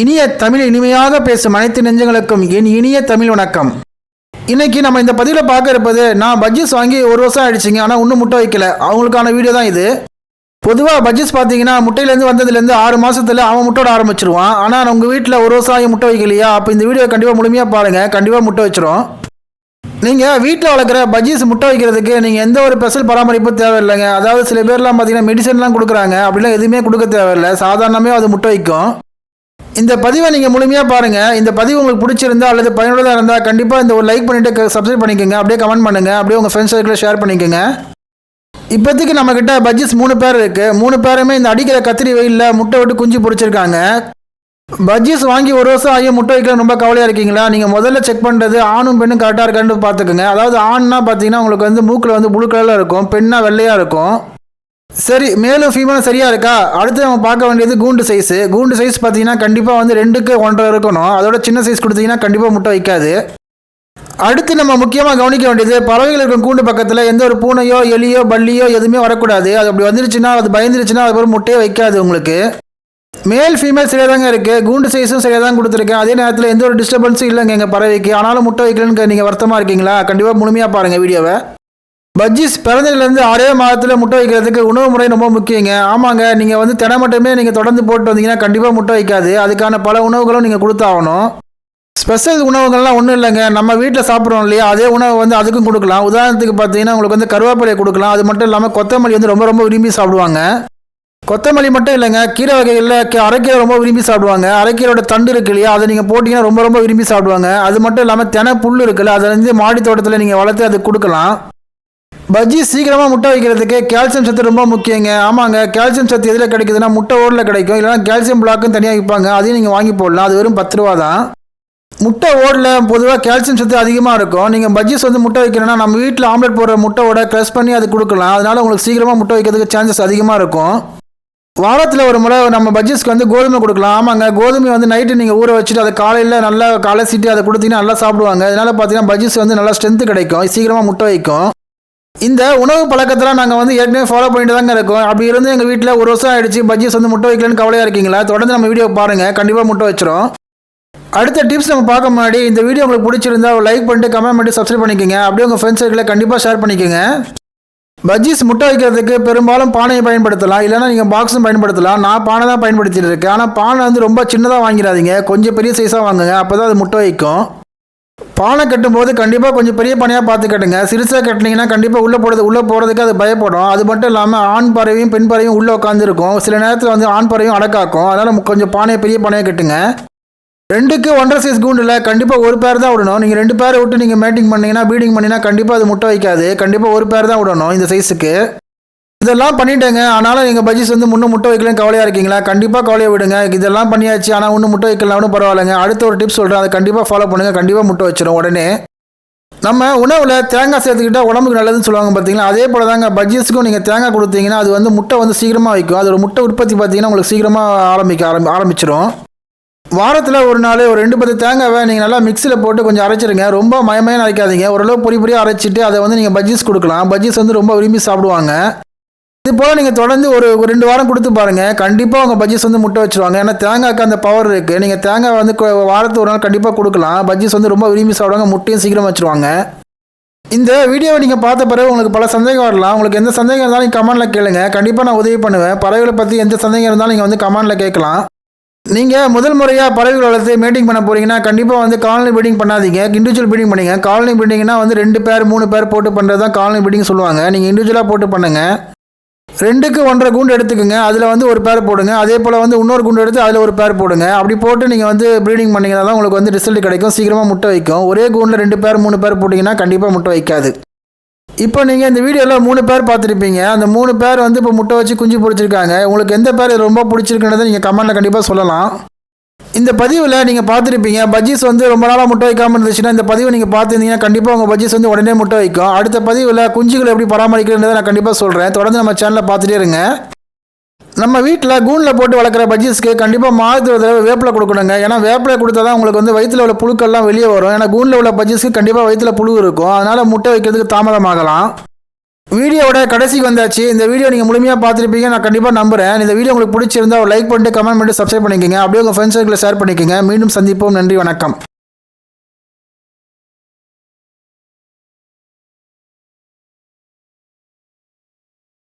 இனிய தமிழ் இனிமையாக பேசும் அனைத்து நெஞ்சங்களுக்கும் என் இனிய தமிழ் வணக்கம். இன்னைக்கு நம்ம இந்த பதிவில் பார்க்க இருப்பது நான் பட்ஜெஸ் வாங்கி ஒரு வருஷம் ஆயிடுச்சுங்க ஆனால் இன்னும் முட்டை வைக்கல. அவங்களுக்கான வீடியோ தான் இது. பொதுவாக பட்ஜெஸ் பார்த்தீங்கன்னா முட்டையிலேருந்து வந்ததுலேருந்து ஆறு மாதத்தில் அவன் முட்டையோட ஆரம்பிச்சிருவான். ஆனால் உங்கள் வீட்டில் ஒரு வருஷம் ஆகி முட்டை வைக்கலையா? அப்போ இந்த வீடியோ கண்டிப்பாக முழுமையாக பாருங்கள் கண்டிப்பாக முட்டை வச்சிரும். நீங்கள் வீட்டில் வளர்க்குற பஜ்ஜீஸ் முட்டை வைக்கிறதுக்கு நீங்கள் எந்த ஒரு ஸ்பெஷல் பராமரிப்பு தேவையில்லைங்க. அதாவது சில பேர்லாம் பார்த்தீங்கன்னா மெடிசன்லாம் கொடுக்குறாங்க. அப்படிலாம் எதுவுமே கொடுக்க தேவையில்லை. சாதாரணமே அது முட்டை வைக்கும். இந்த பதிவை நீங்கள் முழுமையாக பாருங்கள் இந்த பதிவு உங்களுக்கு பிடிச்சிருந்தா அல்லது பயனுள்ளதாக இருந்தால் கண்டிப்பாக இந்த ஒரு லைக் பண்ணிவிட்டு சப்ஸ்கிரைப் பண்ணிக்கோங்க. அப்படியே கமெண்ட் பண்ணுங்கள் அப்படியே உங்கள் ஃப்ரெண்ட்ஸ் சர்க்கிளில் ஷேர் பண்ணிக்கோங்க. இப்போதைக்கு நம்மக்கிட்ட பஜ்ஜிஸ் மூணு பேர் இருக்குது மூணு பேருமே இந்த அடிக்கிற கத்திரி வெயிலில் முட்டை விட்டு குஞ்சு பிடிச்சிருக்காங்க பஜ்ஜீஸ் வாங்கி ஒரு வருஷம் ஆகி முட்டை வைக்கலாம் ரொம்ப கவலையாக இருக்கீங்களா? நீங்கள் முதல்ல செக் பண்ணுறது ஆணும் பெண்ணும் கரெக்டாக இருக்கான்னு பார்த்துக்குங்க. அதாவது ஆண்னா பார்த்தீங்கன்னா உங்களுக்கு வந்து மூக்கில் வந்து ப்ளூ கலரில் இருக்கும். பெண்ணாக வெள்ளையாக இருக்கும். சரி மேலும் ஃபீமேலும் சரியாக இருக்கா? அடுத்து நம்ம பார்க்க வேண்டியது கூண்டு சைஸு கூண்டு சைஸ் பார்த்தீங்கன்னா கண்டிப்பாக வந்து ரெண்டுக்கு ஒன்றரை இருக்கணும். அதோட சின்ன சைஸ் கொடுத்தீங்கன்னா கண்டிப்பாக முட்டை வைக்காது. அடுத்து நம்ம முக்கியமாக கவனிக்க வேண்டியது பறவைகள் இருக்கும் கூண்டு பக்கத்தில் எந்த ஒரு பூனையோ எலியோ பல்லியோ எதுவுமே வரக்கூடாது. அது அப்படி வந்துருச்சுன்னா அது பயந்துருச்சுன்னா அது ஒரு முட்டையே வைக்காது உங்களுக்கு. மேல் ஃபீமேல் சரியாக தாங்க இருக்குது கூண்டு சைஸும் சரியாக தான் கொடுத்துருக்கேன். அதே நேரத்தில் எந்த ஒரு டிஸ்டர்பன்ஸும் இல்லைங்க எங்கள் பறவைக்கு. ஆனாலும் முட்டை வைக்கலன்னு நீங்கள் வருத்தமாக இருக்கீங்களா? கண்டிப்பாக முழுமையாக பாருங்கள் வீடியோவை. பஜ்ஜிஸ் பிறந்ததுலேருந்து ஆறே மாதத்தில் முட்டை வைக்கிறதுக்கு உணவு முறை ரொம்ப முக்கியங்க. ஆமாங்க நீங்கள் வந்து தினை மட்டுமே நீங்கள் தொடர்ந்து போட்டு வந்தீங்கன்னா கண்டிப்பாக முட்டை வைக்காது. அதுக்கான பல உணவுகளும் நீங்கள் கொடுத்தாகணும். ஸ்பெஷல் உணவுகள்லாம் ஒன்றும் இல்லைங்க. நம்ம வீட்டில் சாப்பிட்றோம் இல்லையா? அதே உணவு வந்து அதுக்கும் கொடுக்கலாம். உதாரணத்துக்கு பார்த்தீங்கன்னா உங்களுக்கு வந்து கருவேப்பிலையை கொடுக்கலாம். அது மட்டும் இல்லாமல் கொத்தமல்லி வந்து ரொம்ப ரொம்ப விரும்பி சாப்பிடுவாங்க. கொத்தமல்லி மட்டும் இல்லைங்க. கீரை வகைகளில் அரைக்கீரை ரொம்ப விரும்பி சாப்பிடுவாங்க. அரைக்கீரோட தண்டு இருக்கு இல்லையா? அதை நீங்கள் போட்டிங்கன்னா ரொம்ப ரொம்ப விரும்பி சாப்பிடுவாங்க. அது மட்டும் இல்லாமல் தெனை புல் இருக்குல்ல அதை வந்து மாடி தோட்டத்தில் நீங்கள் வளர்த்து அது கொடுக்கலாம். பஜ்ஜி சீக்கிரமாக முட்டை வைக்கிறதுக்கு கால்சியம் சத்து ரொம்ப முக்கியங்க. ஆமாங்க கால்சியம் சத்து எதில் கிடைக்குதுன்னா முட்டை ஓரில் கிடைக்கும். இல்லைனா கால்சியம் பிளாக்கும் தனியாக விற்பாங்க அதையும் நீங்கள் வாங்கி போடலாம். அது வெறும் பத்து ரூபா தான். முட்டை ஓடில் பொதுவாக கால்சியம் சத்து அதிகமாக இருக்கும். நீங்கள் பஜ்ஜிஸ் வந்து முட்டை வைக்கணும்னா நம்ம வீட்டில் ஆம்லெட் போடுற முட்டையோட க்ரஷ் பண்ணி அது கொடுக்கலாம். அதனால உங்களுக்கு சீக்கிரமாக முட்டை வைக்கிறதுக்கு சான்சஸ் அதிகமாக இருக்கும். வாரத்தில் ஒரு முறை நம்ம பஜ்ஜிஸ்க்கு வந்து கோதுமை கொடுக்கலாம். ஆமாங்க கோதுமை வந்து நைட்டு நீங்கள் ஊற வச்சுட்டு அதை காலையில் நல்லா கலசிட்டு அதை கொடுத்தீங்கன்னா நல்லா சாப்பிடுவாங்க. அதனால் பார்த்தீங்கன்னா பஜ்ஜிஸ் வந்து நல்லா ஸ்ட்ரென்த்து கிடைக்கும். சீக்கிரமாக முட்டை வைக்கும். இந்த உணவு பழக்கத்தெல்லாம் நாங்கள் வந்து ஏற்கனவே ஃபாலோ பண்ணிட்டு தாங்க இருக்கோம். அப்படி இருந்து எங்கள் வீட்டில் ஒரு வருஷம் ஆயிடுச்சு. பஜ்ஜிஸ் வந்து முட்டை வைக்கலன்னு கவலையாக இருக்கீங்களா? தொடர்ந்து நம்ம வீடியோ பாருங்கள் கண்டிப்பாக முட்டை வச்சிரும். அடுத்த டிப்ஸ் நம்ம பார்க்க முன்னாடி இந்த வீடியோ உங்களுக்கு பிடிச்சிருந்தா லைக் பண்ணிட்டு கமெண்ட் பண்ணி சப்ஸ்கிரைப் பண்ணிக்கோங்க. அப்படியே உங்கள் ஃப்ரெண்ட்ஸ் சர்க்கிளில் கண்டிப்பாக ஷேர் பண்ணிக்கோங்க. பஜ்ஜீஸ் முட்டை வைக்கிறதுக்கு பெரும்பாலும் பானையை பயன்படுத்தலாம். இல்லைனா நீங்கள் பாக்ஸும் பயன்படுத்தலாம். நான் பானை தான் பயன்படுத்திட்டு இருக்கேன். ஆனால் பானை வந்து ரொம்ப சின்னதாக வாங்கிடாதீங்க. கொஞ்சம் பெரிய சைஸாக வாங்குங்க. அப்போ தான் அது முட்டை வைக்கும். பானை கட்டும்போது கண்டிப்பாக கொஞ்சம் பெரிய பானையாக பார்த்து கட்டுங்க சிறுசாக கட்டினீங்கன்னா கண்டிப்பாக உள்ளே போடுறது உள்ளே போகிறதுக்கு அது பயப்படும். அது மட்டும் இல்லாமல் ஆண் பறவையும் பெண் பறவையும் உள்ளே உட்காந்துருக்கும் சில நேரத்தில் வந்து ஆண் பறவையும் அடக்காக்கும். அதனால் கொஞ்சம் பானையை பெரிய பானையாக கட்டுங்க. ரெண்டுக்கு ஒன்றரை சைஸ் கூண்டில் கண்டிப்பாக ஒரு பேர் தான் விடணும். நீங்கள் ரெண்டு பேரை விட்டு நீங்கள் மேட்டிங் பண்ணீங்கன்னா பீடிங் பண்ணிங்கன்னா கண்டிப்பாக அது முட்டை வைக்காது. கண்டிப்பாக ஒரு பேர் தான் விடணும் இந்த சைஸுக்கு இதெல்லாம் பண்ணிட்டேங்க. ஆனாலும் எங்கள் பஜ்ஜிஸ் வந்து முன்னே முட்டை வைக்கலன்னு கவலையாக இருக்கீங்களா? கண்டிப்பாக கவலையை விடுங்க. இதெல்லாம் பண்ணியாச்சு. ஆனால் இன்னும் முட்டை வைக்கலாம்னு பரவாயில்லைங்க. அடுத்த ஒரு டிப்ஸ் சொல்கிறேன் அதை கண்டிப்பாக ஃபாலோ பண்ணுங்கள் கண்டிப்பாக முட்டை வச்சிடும் உடனே. நம்ம உணவில் தேங்காய் சேர்த்துக்கிட்டா உடம்புக்கு நல்லதுன்னு சொல்லுவாங்க பார்த்தீங்களா அதே போல் தாங்க பஜ்ஜிஸ்க்கும் நீங்கள் தேங்காய் கொடுத்தீங்கன்னா அது வந்து முட்டை வந்து சீக்கிரமாக வைக்கும். அதோட முட்டை உற்பத்தி பார்த்தீங்கன்னா உங்களுக்கு சீக்கிரமாக ஆரம்பிக்க ஆரம்பி ஆரம்பிச்சிடும் வாரத்தில் ஒரு நாள் ஒரு ரெண்டு பத்து தேங்காவை நீங்கள் நல்லா மிக்சியில் போட்டு கொஞ்சம் அரைச்சிருங்க. ரொம்ப மயமயம் அரைக்காதீங்க. ஓரளவு பொறி பொறியாக அரைச்சிட்டு அதை வந்து நீங்கள் பஜ்ஜீஸ் கொடுக்கலாம். பஜ்ஜீஸ் வந்து ரொம்ப விரும்பி சாப்பிடுவாங்க. இது போல் நீங்கள் தொடர்ந்து ஒரு ஒரு ரெண்டு வாரம் கொடுத்து பாருங்கள் கண்டிப்பாக உங்கள் பஜ்ஜீஸ் வந்து முட்டை வச்சுருவாங்க. ஏன்னா தேங்காய்க்கு அந்த பவர் இருக்குது நீங்கள் தேங்காய் வந்து வாரத்து வாரத்துக்கு ஒரு நாள் கண்டிப்பாக கொடுக்கலாம். பஜ்ஜீஸ் வந்து ரொம்ப விரும்பி சாப்பிடுவாங்க முட்டையும் சீக்கிரம் வச்சுருவாங்க. இந்த வீடியோவை நீங்கள் பார்த்த பிறகு உங்களுக்கு பல சந்தேகம் வரலாம். உங்களுக்கு எந்த சந்தேகம் இருந்தாலும் நீங்கள் கமெண்ட்டில் கேளுங்க. கண்டிப்பாக நான் உதவி பண்ணுவேன். பறவைகளை பற்றி எந்த சந்தேகம் இருந்தாலும் நீங்கள் வந்து கமெண்டில் கேட்கலாம். நீங்கள் முதல் முறையாக பறவைகள் வளர்த்து மீட்டிங் பண்ண போறீங்கன்னா கண்டிப்பாக வந்து காலனி பீடிங் பண்ணாதீங்க. இண்டிவிஜுவல் பீடிங் பண்ணுங்கள் காலனி பீடிங்னா வந்து ரெண்டு பேர் மூணு பேர் போட்டு பண்ணுறது தான் காலனி பீடிங் சொல்லுவாங்க நீங்கள் இண்டிவிஜுவலாக போட்டு பண்ணுங்கள் ரெண்டுக்கு ஒன்றரை கூண்டு எடுத்துக்கோங்க. அதில் வந்து ஒரு பேர் போடுங்க. அதே போல் வந்து இன்னொரு குண்டு எடுத்து அதில் ஒரு பேர் போடுங்க. அப்படி போட்டு நீங்கள் வந்து ப்ரீடிங் பண்ணிங்கன்னா தான் உங்களுக்கு வந்து ரிசல்ட் கிடைக்கும். சீக்கிரமாக முட்டை வைக்கும். ஒரே கூண்டில் ரெண்டு பேர் மூணு பேர் போட்டிங்கன்னா கண்டிப்பாக முட்டை வைக்காது. இப்போ நீங்கள் இந்த வீடியோவில் மூணு பேர் பார்த்துருப்பீங்க. அந்த மூணு பேர் வந்து இப்போ முட்டை வச்சு குஞ்சு பிடிச்சிருக்காங்க உங்களுக்கு எந்த பேர் ரொம்ப பிடிச்சிருக்குன்றதை நீங்கள் கமெண்ட்டில் கண்டிப்பாக சொல்லலாம். இந்த பதிவில் நீங்கள் பார்த்துருப்பீங்க பஜ்ஜீஸ் வந்து ரொம்ப நாளாக முட்டை வைக்காமல் இருந்துச்சுன்னா இந்த பதிவை நீங்கள் பார்த்துருந்தீங்கன்னா கண்டிப்பாக உங்கள் பஜ்ஜீஸ் வந்து உடனே முட்டை வைக்கும். அடுத்த பதிவில் குஞ்சுகளை எப்படி பராமரிக்கிறதுன்றதை நான் கண்டிப்பாக சொல்கிறேன் தொடர்ந்து நம்ம சேனலில் பார்த்துட்டே இருங்க. நம்ம வீட்டில் கூண்டில் போட்டு வளர்க்குற பஜ்ஜீஸ்க்கு கண்டிப்பாக மாதத்து தடவை வேப்பிலை கொடுக்கணுங்க. ஏன்னா வேப்பிலை கொடுத்தா தான் உங்களுக்கு வந்து வயிற்றில் உள்ள புழுக்கள்லாம் வெளியே வரும். ஏன்னா கூண்டில் உள்ள பஜ்ஜீஸ்க்கு கண்டிப்பாக வயிற்றில் புழு இருக்கும். அதனால் முட்டை வைக்கிறதுக்கு தாமதமாகலாம். வீடியோவோட கடைசிக்கு வந்தாச்சு. இந்த வீடியோ நீங்கள் முழுமையாக பார்த்துருப்பீங்க. நான் கண்டிப்பாக நம்புறேன். இந்த வீடியோ உங்களுக்கு பிடிச்சிருந்தா ஒரு லைக் பண்ணிட்டு கமெண்ட் பண்ணிட்டு சப்ஸ்கிரைப் பண்ணிக்கோங்க. அப்படியே உங்கள் ஃப்ரெண்ட்ஸ் சர்க்கிளில் ஷேர் பண்ணிக்கோங்க. மீண்டும் சந்திப்போம். நன்றி வணக்கம்.